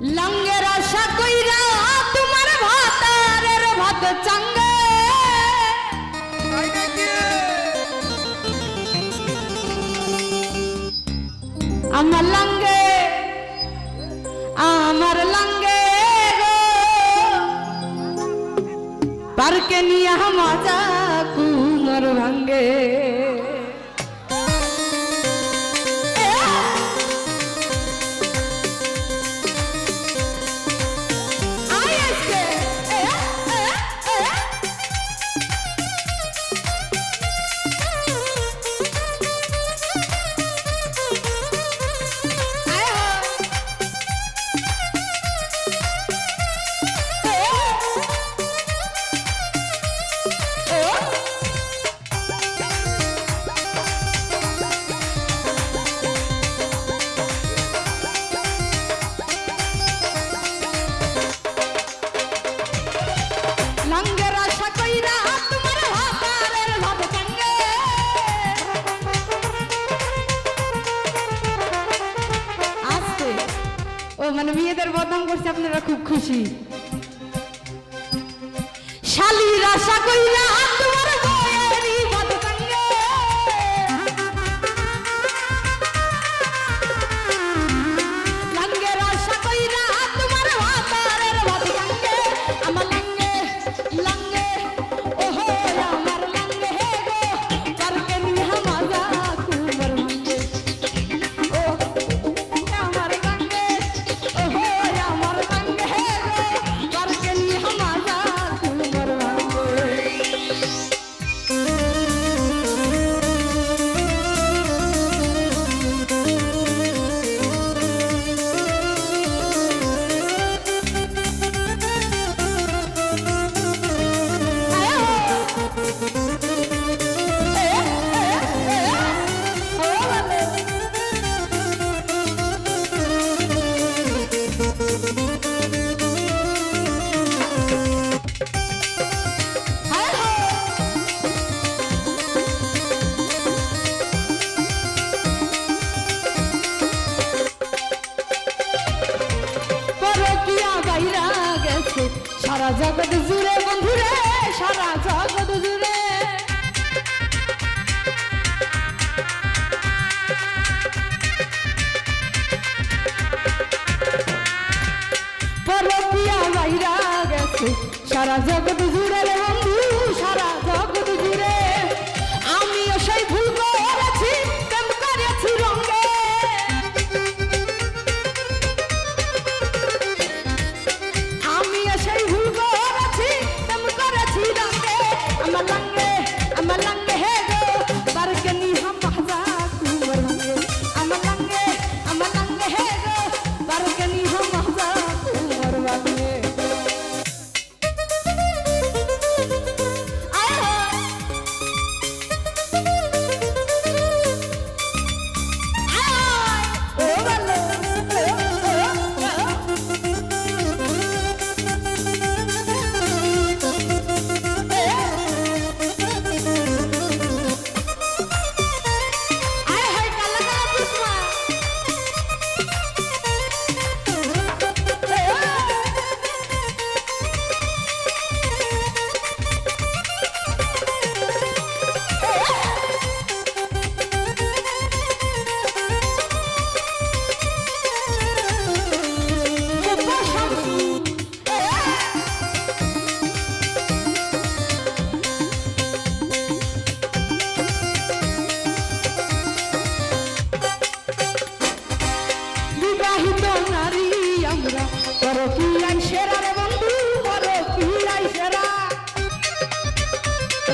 লঙ্গের আশা কইরা তোমার ভাতারের ভাত চাঙ্গে। আমার লঙ্গে আমার লঙ্গে পার্কে নিয়ে মজা কুমর ভাঙ্গে। করছি আপনারা খুব খুশি। শালির আশা কইরা জগৎ জুড়ে বন্ধুরে সারা জগত জুড়ে। সারা জগৎ জুড়ে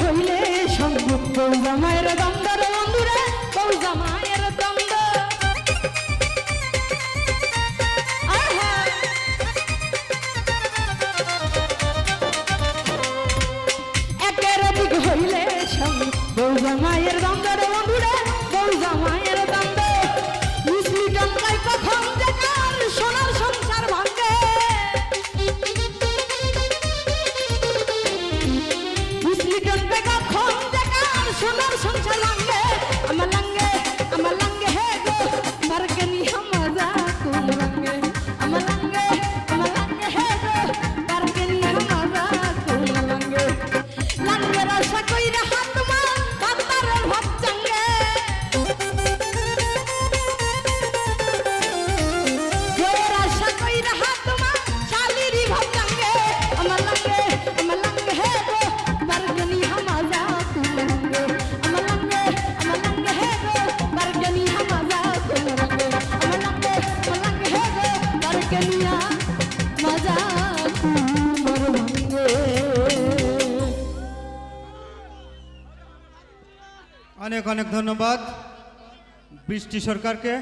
হইলে সঙ্গে বৌজা অনেক অনেক ধন্যবাদ। বৃষ্টি সরকারকে।